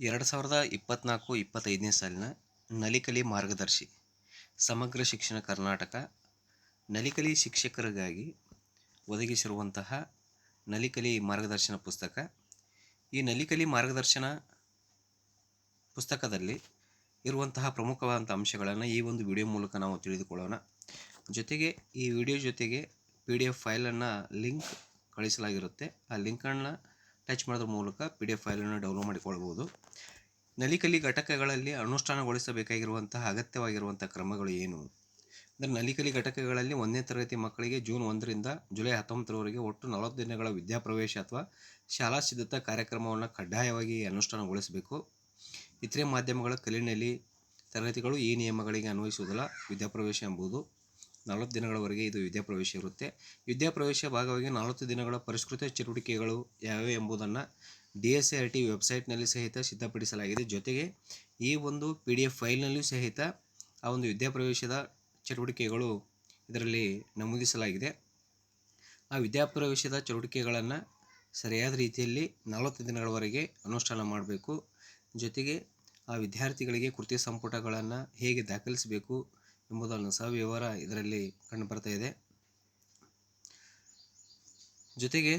ಎರಡು ಸಾವಿರದ ಇಪ್ಪತ್ತ್ನಾಲ್ಕು ಇಪ್ಪತ್ತೈದನೇ ಸಾಲಿನ ನಲಿಕಲಿ ಮಾರ್ಗದರ್ಶಿ, ಸಮಗ್ರ ಶಿಕ್ಷಣ ಕರ್ನಾಟಕ, ನಲಿಕಲಿ ಶಿಕ್ಷಕರಿಗಾಗಿ ಒದಗಿಸಿರುವಂತಹ ನಲಿಕಲಿ ಮಾರ್ಗದರ್ಶನ ಪುಸ್ತಕ. ಈ ನಲಿಕಲಿ ಮಾರ್ಗದರ್ಶನ ಪುಸ್ತಕದಲ್ಲಿ ಇರುವಂತಹ ಪ್ರಮುಖವಾದಂಥ ಅಂಶಗಳನ್ನು ಈ ಒಂದು ವಿಡಿಯೋ ಮೂಲಕ ನಾವು ತಿಳಿದುಕೊಳ್ಳೋಣ. ಜೊತೆಗೆ ಈ ವಿಡಿಯೋ ಜೊತೆಗೆ ಪಿ ಡಿ ಎಫ್ ಫೈಲನ್ನು ಲಿಂಕ್ ಕಳಿಸಲಾಗಿರುತ್ತೆ. ಆ ಲಿಂಕನ್ನು ಟಚ್ ಮಾಡೋದ್ರ ಮೂಲಕ ಪಿ ಡಿ ಎಫ್ ಫೈಲನ್ನು ಡೌನ್ಲೋಡ್ ಮಾಡಿಕೊಳ್ಬೋದು ನಲಿಕಲಿ ಘಟಕಗಳಲ್ಲಿ ಅನುಷ್ಠಾನಗೊಳಿಸಬೇಕಾಗಿರುವಂತಹ ಅಗತ್ಯವಾಗಿರುವಂಥ ಕ್ರಮಗಳು ಏನು? ಅಂದರೆ ನಲಿಕಲಿ ಘಟಕಗಳಲ್ಲಿ ಒಂದನೇ ತರಗತಿ ಮಕ್ಕಳಿಗೆ ಜೂನ್ ಒಂದರಿಂದ ಜುಲೈ ಹತ್ತೊಂಬತ್ತರವರೆಗೆ ಒಟ್ಟು ನಲವತ್ತು ದಿನಗಳ ವಿದ್ಯಾಪ್ರವೇಶ ಅಥವಾ ಶಾಲಾ ಸಿದ್ಧತಾ ಕಾರ್ಯಕ್ರಮವನ್ನು ಕಡ್ಡಾಯವಾಗಿ ಅನುಷ್ಠಾನಗೊಳಿಸಬೇಕು. ಇತರೆ ಮಾಧ್ಯಮಗಳ ಕಲಿನಲ್ಲಿ ತರಗತಿಗಳು ಈ ನಿಯಮಗಳಿಗೆ ಅನ್ವಯಿಸುವುದಿಲ್ಲ, ವಿದ್ಯಾಪ್ರವೇಶ ಎಂಬುದು. ನಲವತ್ತು ದಿನಗಳವರೆಗೆ ಇದು ವಿದ್ಯಾಪ್ರವೇಶ ಇರುತ್ತೆ. ವಿದ್ಯಾಪ್ರವೇಶ ಭಾಗವಾಗಿ ನಲವತ್ತು ದಿನಗಳ ಪರಿಷ್ಕೃತ ಚಟುವಟಿಕೆಗಳು ಯಾವ್ಯಾವ ಎಂಬುದನ್ನು ಡಿ ಎಸ್ ಆರ್ ಟಿ ವೆಬ್ಸೈಟ್ನಲ್ಲಿ ಸಹಿತ ಸಿದ್ಧಪಡಿಸಲಾಗಿದೆ. ಜೊತೆಗೆ ಈ ಒಂದು ಪಿ ಡಿ ಎಫ್ ಫೈಲ್ನಲ್ಲಿಯೂ ಸಹಿತ ಆ ಒಂದು ವಿದ್ಯಾಪ್ರವೇಶದ ಚಟುವಟಿಕೆಗಳು ಇದರಲ್ಲಿ ನಮೂದಿಸಲಾಗಿದೆ. ಆ ವಿದ್ಯಾಪ್ರವೇಶದ ಚಟುವಟಿಕೆಗಳನ್ನು ಸರಿಯಾದ ರೀತಿಯಲ್ಲಿ ನಲವತ್ತು ದಿನಗಳವರೆಗೆ ಅನುಷ್ಠಾನ ಮಾಡಬೇಕು. ಜೊತೆಗೆ ಆ ವಿದ್ಯಾರ್ಥಿಗಳಿಗೆ ಕೃತಿ ಸಂಪುಟಗಳನ್ನು ಹೇಗೆ ದಾಖಲಿಸಬೇಕು ಎಂಬುದನ್ನು ವಿವರ ಇದರಲ್ಲಿ ಕಂಡುಬರ್ತಾ ಇದೆ. ಜೊತೆಗೆ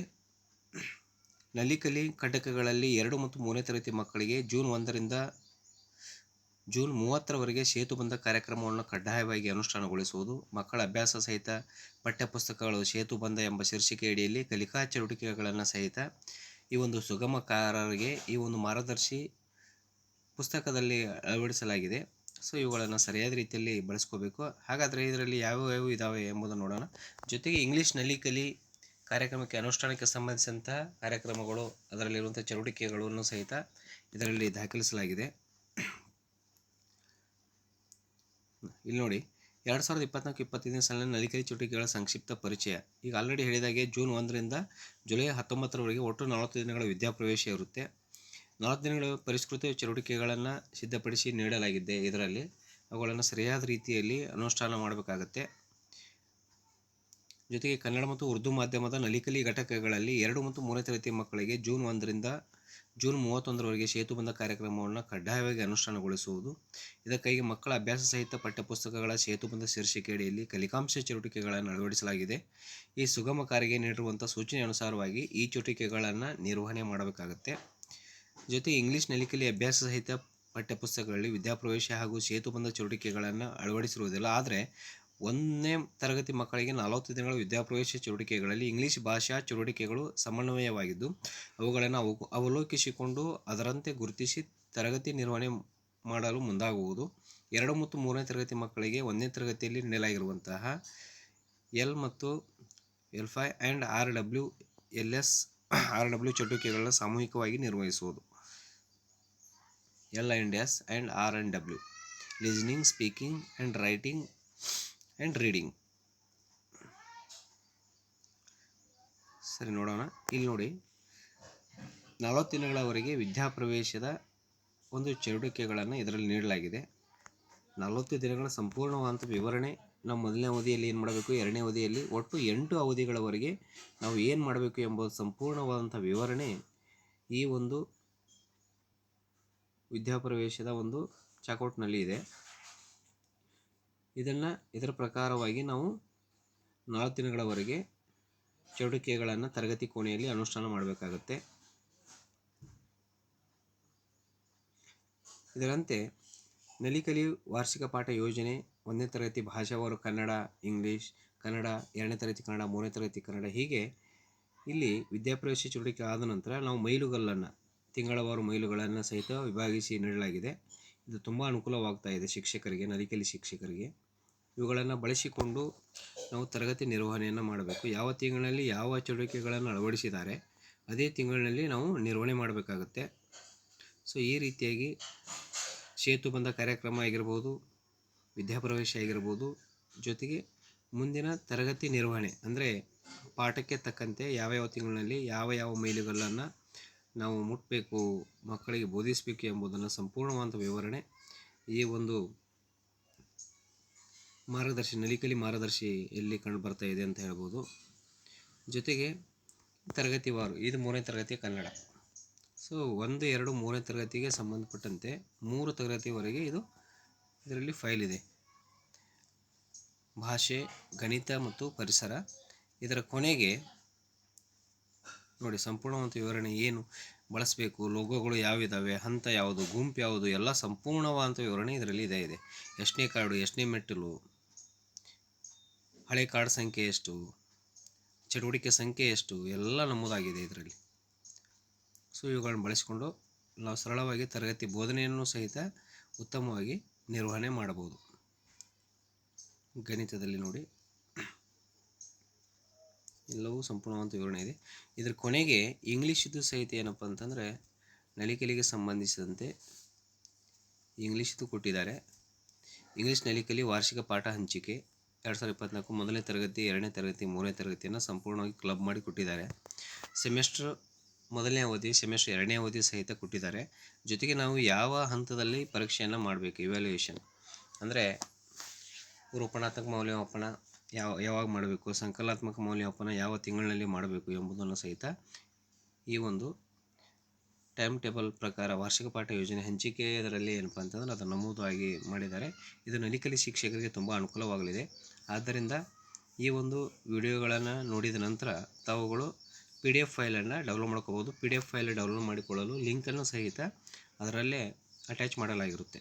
ನಲಿಕಲಿ ಘಟಕಗಳಲ್ಲಿ ಎರಡು ಮತ್ತು ಮೂರನೇ ತರಗತಿ ಮಕ್ಕಳಿಗೆ ಜೂನ್ ಒಂದರಿಂದ ಜೂನ್ ಮೂವತ್ತರವರೆಗೆ ಸೇತುಬಂಧ ಕಾರ್ಯಕ್ರಮವನ್ನು ಕಡ್ಡಾಯವಾಗಿ ಅನುಷ್ಠಾನಗೊಳಿಸುವುದು, ಮಕ್ಕಳ ಅಭ್ಯಾಸ ಸಹಿತ ಪಠ್ಯಪುಸ್ತಕಗಳು ಸೇತುಬಂಧ ಎಂಬ ಶೀರ್ಷಿಕೆ ಅಡಿಯಲ್ಲಿ ಕಲಿಕಾ ಚಟುವಟಿಕೆಗಳನ್ನು ಸಹಿತ ಈ ಒಂದು ಸುಗಮಕಾರರಿಗೆ ಈ ಒಂದು ಮಾರ್ಗದರ್ಶಿ ಪುಸ್ತಕದಲ್ಲಿ ಅಳವಡಿಸಲಾಗಿದೆ. ಸೊ ಇವುಗಳನ್ನು ಸರಿಯಾದ ರೀತಿಯಲ್ಲಿ ಬಳಸ್ಕೋಬೇಕು. ಹಾಗಾದರೆ ಇದರಲ್ಲಿ ಯಾವ್ಯಾವ ಇದ್ದಾವೆ ಎಂಬುದನ್ನು ನೋಡೋಣ. ಜೊತೆಗೆ ಇಂಗ್ಲೀಷ್ನಲ್ಲಿ ಕಲಿ ಕಾರ್ಯಕ್ರಮಕ್ಕೆ ಅನುಷ್ಠಾನಕ್ಕೆ ಸಂಬಂಧಿಸಿದಂತಹ ಕಾರ್ಯಕ್ರಮಗಳು, ಅದರಲ್ಲಿರುವಂಥ ಚಟುವಟಿಕೆಗಳನ್ನು ಸಹಿತ ಇದರಲ್ಲಿ ದಾಖಲಿಸಲಾಗಿದೆ. ಇಲ್ಲಿ ನೋಡಿ, ಎರಡು ಸಾವಿರದ ಇಪ್ಪತ್ನಾಲ್ಕು ಇಪ್ಪತ್ತೈದನೇ ಸಾಲಿನ ನಲಿಕಲಿ ಚಟುವಟಿಕೆಗಳ ಸಂಕ್ಷಿಪ್ತ ಪರಿಚಯ. ಈಗ ಆಲ್ರೆಡಿ ಹೇಳಿದಾಗೆ ಜೂನ್ ಒಂದರಿಂದ ಜುಲೈ ಹತ್ತೊಂಬತ್ತರವರೆಗೆ ಒಟ್ಟು ನಲವತ್ತು ದಿನಗಳ ವಿದ್ಯಾಪ್ರವೇಶ ಇರುತ್ತೆ. ನಲವತ್ತು ದಿನಗಳ ಪರಿಷ್ಕೃತ ಚಟುವಟಿಕೆಗಳನ್ನು ಸಿದ್ಧಪಡಿಸಿ ನೀಡಲಾಗಿದೆ ಇದರಲ್ಲಿ. ಅವುಗಳನ್ನು ಸರಿಯಾದ ರೀತಿಯಲ್ಲಿ ಅನುಷ್ಠಾನ ಮಾಡಬೇಕಾಗತ್ತೆ. ಜೊತೆಗೆ ಕನ್ನಡ ಮತ್ತು ಉರ್ದು ಮಾಧ್ಯಮದ ನಲಿಕಲಿ ಘಟಕಗಳಲ್ಲಿ ಎರಡು ಮತ್ತು ಮೂರನೇ ತರಗತಿ ಮಕ್ಕಳಿಗೆ ಜೂನ್ ಒಂದರಿಂದ ಜೂನ್ ಮೂವತ್ತೊಂದರವರೆಗೆ ಸೇತುಬಂಧ ಕಾರ್ಯಕ್ರಮವನ್ನು ಕಡ್ಡಾಯವಾಗಿ ಅನುಷ್ಠಾನಗೊಳಿಸುವುದು. ಇದಕ್ಕಾಗಿ ಮಕ್ಕಳ ಅಭ್ಯಾಸ ಸಹಿತ ಪಠ್ಯಪುಸ್ತಕಗಳ ಸೇತುಬಂಧ ಶೀರ್ಷಿಕೆ ಅಡಿಯಲ್ಲಿ ಕಲಿಕಾಂಶ ಚಟುವಟಿಕೆಗಳನ್ನು ಅಳವಡಿಸಲಾಗಿದೆ. ಈ ಸುಗಮ ಕಾರ್ಯಗೆ ನೀಡಿರುವಂಥ ಸೂಚನೆ ಅನುಸಾರವಾಗಿ ಈ ಚಟುವಟಿಕೆಗಳನ್ನು ನಿರ್ವಹಣೆ ಮಾಡಬೇಕಾಗತ್ತೆ. ಜೊತೆ ಇಂಗ್ಲೀಷ್ ನಲಿಕಲಿ ಅಭ್ಯಾಸ ಸಹಿತ ಪಠ್ಯಪುಸ್ತಕಗಳಲ್ಲಿ ವಿದ್ಯಾಪ್ರವೇಶ ಹಾಗೂ ಸೇತುಬಂಧ ಚಟುವಟಿಕೆಗಳನ್ನು ಅಳವಡಿಸಿರುವುದಿಲ್ಲ. ಆದರೆ, ಒಂದನೇ ತರಗತಿ ಮಕ್ಕಳಿಗೆ ನಲವತ್ತು ದಿನಗಳ ವಿದ್ಯಾಪ್ರವೇಶ ಚಟುವಟಿಕೆಗಳಲ್ಲಿ ಇಂಗ್ಲೀಷ್ ಭಾಷಾ ಚಟುವಟಿಕೆಗಳು ಸಮನ್ವಯವಾಗಿದ್ದು, ಅವುಗಳನ್ನು ಅವು ಅವಲೋಕಿಸಿಕೊಂಡು ಅದರಂತೆ ಗುರುತಿಸಿ ತರಗತಿ ನಿರ್ವಹಣೆ ಮಾಡಲು ಮುಂದಾಗುವುದು. ಎರಡು ಮತ್ತು ಮೂರನೇ ತರಗತಿ ಮಕ್ಕಳಿಗೆ ಒಂದನೇ ತರಗತಿಯಲ್ಲಿ ನೀಡಲಾಗಿರುವಂತಹ ಎಲ್ ಮತ್ತು L five and R W L S R W ಚಟುವಟಿಕೆಗಳನ್ನು ಸಾಮೂಹಿಕವಾಗಿ ನಿರ್ವಹಿಸುವುದು. L and S and R and W listening speaking and writing and reading ಸರಿ, ನೋಡೋಣ. ಇಲ್ಲಿ ನೋಡಿ. ನಲವತ್ತು ದಿನಗಳವರೆಗೆ ವಿದ್ಯಾಪ್ರವೇಶದ ಒಂದು ಚಟುವಟಿಕೆಗಳನ್ನು ಇದರಲ್ಲಿ ನೀಡಲಾಗಿದೆ. ನಲವತ್ತು ದಿನಗಳ ಸಂಪೂರ್ಣವಾದಂಥ ವಿವರಣೆ ನಾವು ಮೊದಲನೇ ಅವಧಿಯಲ್ಲಿ ಏನು ಮಾಡಬೇಕು? ಎರಡನೇ ಅವಧಿಯಲ್ಲಿ ಒಟ್ಟು ಎಂಟು ಅವಧಿಗಳವರೆಗೆ ನಾವು ಏನು ಮಾಡಬೇಕು ಎಂಬುದು ಸಂಪೂರ್ಣವಾದಂಥ ವಿವರಣೆ ಈ ಒಂದು ವಿದ್ಯಾಪ್ರವೇಶದ ಒಂದು ಚಾಕೌಟ್ನಲ್ಲಿ ಇದೆ. ಇದನ್ನು ಇದರ ಪ್ರಕಾರವಾಗಿ ನಾವು ನಾಲ್ಕು ದಿನಗಳವರೆಗೆ ಚಟುವಟಿಕೆಗಳನ್ನು ತರಗತಿ ಕೋಣೆಯಲ್ಲಿ ಅನುಷ್ಠಾನ ಮಾಡಬೇಕಾಗುತ್ತೆ. ಇದರಂತೆ ನಲಿಕಲಿ ವಾರ್ಷಿಕ ಪಾಠ ಯೋಜನೆ, ಒಂದನೇ ತರಗತಿ ಭಾಷಾವಾರು ಕನ್ನಡ, ಇಂಗ್ಲೀಷ್, ಕನ್ನಡ, ಎರಡನೇ ತರಗತಿ ಕನ್ನಡ, ಮೂರನೇ ತರಗತಿ ಕನ್ನಡ ಹೀಗೆ ಇಲ್ಲಿ ವಿದ್ಯಾಪ್ರವೇಶ ಚಟುವಟಿಕೆ ಆದ ನಂತರ ನಾವು ಮೈಲುಗಲ್ಲನ್ನು ತಿಂಗಳವಾರು ಮೈಲುಗಳನ್ನು ಸಹಿತ ವಿಭಾಗಿಸಿ ನೀಡಲಾಗಿದೆ. ಇದು ತುಂಬ ಅನುಕೂಲವಾಗ್ತಾ ಇದೆ ಶಿಕ್ಷಕರಿಗೆ ನಲಿಕಲಿ ಶಿಕ್ಷಕರಿಗೆ. ಇವುಗಳನ್ನು ಬಳಸಿಕೊಂಡು ನಾವು ತರಗತಿ ನಿರ್ವಹಣೆಯನ್ನು ಮಾಡಬೇಕು. ಯಾವ ತಿಂಗಳಲ್ಲಿ ಯಾವ ಚಟುವಟಿಕೆಗಳನ್ನು ಅಳವಡಿಸಿದ್ದಾರೆ, ಅದೇ ತಿಂಗಳಿನಲ್ಲಿ ನಾವು ನಿರ್ವಹಣೆ ಮಾಡಬೇಕಾಗುತ್ತೆ. ಸೊ ಈ ರೀತಿಯಾಗಿ ಸೇತುಬಂಧ ಕಾರ್ಯಕ್ರಮ ಆಗಿರ್ಬೋದು ವಿದ್ಯಾಪ್ರವೇಶ ಆಗಿರ್ಬೋದು, ಜೊತೆಗೆ ಮುಂದಿನ ತರಗತಿ ನಿರ್ವಹಣೆ, ಅಂದರೆ ಪಾಠಕ್ಕೆ ತಕ್ಕಂತೆ ಯಾವ ಯಾವ ತಿಂಗಳಿನಲ್ಲಿ ಯಾವ ಯಾವ ಮೈಲುಗಲ್ಲನ್ನು ನಾವು ಮುಟ್ಟಬೇಕು ಮಕ್ಕಳಿಗೆ ಬೋಧಿಸಬೇಕು ಎಂಬುದನ್ನು ಸಂಪೂರ್ಣವಾದ ವಿವರಣೆ ಈ ಒಂದು ಮಾರ್ಗದರ್ಶಿ, ನಲಿಕಲಿ ಮಾರ್ಗದರ್ಶಿ ಎಲ್ಲಿ ಕಂಡು ಬರ್ತಾ ಇದೆ ಅಂತ ಹೇಳ್ಬೋದು. ಜೊತೆಗೆ ತರಗತಿವಾರು ಇದು ಮೂರನೇ ತರಗತಿ ಕನ್ನಡ. ಸೊ, ಒಂದು, ಎರಡು, ಮೂರನೇ ತರಗತಿಗೆ ಸಂಬಂಧಪಟ್ಟಂತೆ ಮೂರು ತರಗತಿವರೆಗೆ ಇದು ಇದರಲ್ಲಿ ಫೈಲ್ ಇದೆ. ಭಾಷೆ, ಗಣಿತ ಮತ್ತು ಪರಿಸರ, ಇದರ ಕೊನೆಗೆ ನೋಡಿ, ಸಂಪೂರ್ಣವಂತ ವಿವರಣೆ ಏನು? ಬಳಸಬೇಕು. ಲೋಗೋಗಳು ಯಾವಿದ್ದಾವೆ? ಹಂತ ಯಾವುದು? ಗುಂಪು ಯಾವುದು? ಎಲ್ಲ ಸಂಪೂರ್ಣವಾದಂಥ ವಿವರಣೆ ಇದರಲ್ಲಿ ಇದೆ ಇದೆ. ಎಷ್ಟನೇ ಕಾರ್ಡು, ಎಷ್ಟನೇ ಮೆಟ್ಟಿಲು? ಹಳೆ ಕಾರ್ಡ್ ಸಂಖ್ಯೆ ಎಷ್ಟು? ಚಟುವಟಿಕೆ ಸಂಖ್ಯೆ ಎಷ್ಟು? ಎಲ್ಲ ನಮೂದಾಗಿದೆ ಇದರಲ್ಲಿ. ಸೊ, ಇವುಗಳನ್ನು ಬಳಸಿಕೊಂಡು ನಾವು ಸರಳವಾಗಿ ತರಗತಿ ಬೋಧನೆಯನ್ನು ಸಹಿತ ಉತ್ತಮವಾಗಿ ನಿರ್ವಹಣೆ ಮಾಡಬಹುದು. ಗಣಿತದಲ್ಲಿ ನೋಡಿ. ಎಲ್ಲವೂ ಸಂಪೂರ್ಣವಾದ ವಿವರಣೆ ಇದೆ. ಇದರ ಕೊನೆಗೆ ಇಂಗ್ಲೀಷಿದು ಸಹಿತ ಏನಪ್ಪ ಅಂತಂದರೆ, ನಲಿಕೆಲಿಗೆ ಸಂಬಂಧಿಸಿದಂತೆ ಇಂಗ್ಲೀಷ್ದು ಕೊಟ್ಟಿದ್ದಾರೆ. ಇಂಗ್ಲೀಷ್ ನಲಿಕಲಿ ವಾರ್ಷಿಕ ಪಾಠ ಹಂಚಿಕೆ ಎರಡು ಸಾವಿರದ ಇಪ್ಪತ್ನಾಲ್ಕು ಮೊದಲನೇ ತರಗತಿ, ಎರಡನೇ ತರಗತಿ, ಮೂರನೇ ತರಗತಿಯನ್ನು ಸಂಪೂರ್ಣವಾಗಿ ಕ್ಲಬ್ ಮಾಡಿ ಕೊಟ್ಟಿದ್ದಾರೆ. ಸೆಮೆಸ್ಟ್ರ್ ಮೊದಲನೇ ಅವಧಿ ಸೆಮೆಸ್ಟ್ರ್ ಎರಡನೇ ಅವಧಿ ಸಹಿತ ಕೊಟ್ಟಿದ್ದಾರೆ. ಜೊತೆಗೆ ನಾವು ಯಾವ ಹಂತದಲ್ಲಿ ಪರೀಕ್ಷೆಯನ್ನು ಮಾಡಬೇಕು ಇವ್ಯಾಲ್ಯೂಯೇಷನ್ ಅಂದರೆ, ರೂಪಣಾತ್ಮಕ ಮೌಲ್ಯಮಾಪನ ಯಾವ, ಯಾವಾಗ ಮಾಡಬೇಕು ಸಂಕಲಾತ್ಮಕ ಮೌಲ್ಯಮಾಪನ ಯಾವ ತಿಂಗಳಿನಲ್ಲಿ ಮಾಡಬೇಕು ಎಂಬುದನ್ನು ಸಹಿತ ಈ ಒಂದು ಟೈಮ್ ಟೇಬಲ್ ಪ್ರಕಾರ ವಾರ್ಷಿಕ ಪಾಠ ಯೋಜನೆ ಹಂಚಿಕೆ ಅದರಲ್ಲಿ ಏನಪ್ಪ ಅಂತಂದ್ರೆ ಅದು ನಮೂದಾಗಿ ಮಾಡಿದ್ದಾರೆ. ಇದು ನಲಿಕಲಿ ಶಿಕ್ಷಕರಿಗೆ ತುಂಬ ಅನುಕೂಲವಾಗಲಿದೆ. ಆದ್ದರಿಂದ ಈ ಒಂದು ವಿಡಿಯೋಗಳನ್ನು ನೋಡಿದ ನಂತರ ತಾವುಗಳು ಪಿ ಡಿ ಎಫ್ ಫೈಲನ್ನು ಡೌನ್ಲೋಡ್ ಮಾಡ್ಕೋಬೋದು P D F file download ಮಾಡಿಕೊಳ್ಳಲು ಲಿಂಕನ್ನು ಸಹಿತ ಅದರಲ್ಲೇ ಅಟ್ಯಾಚ್ ಮಾಡಲಾಗಿರುತ್ತೆ.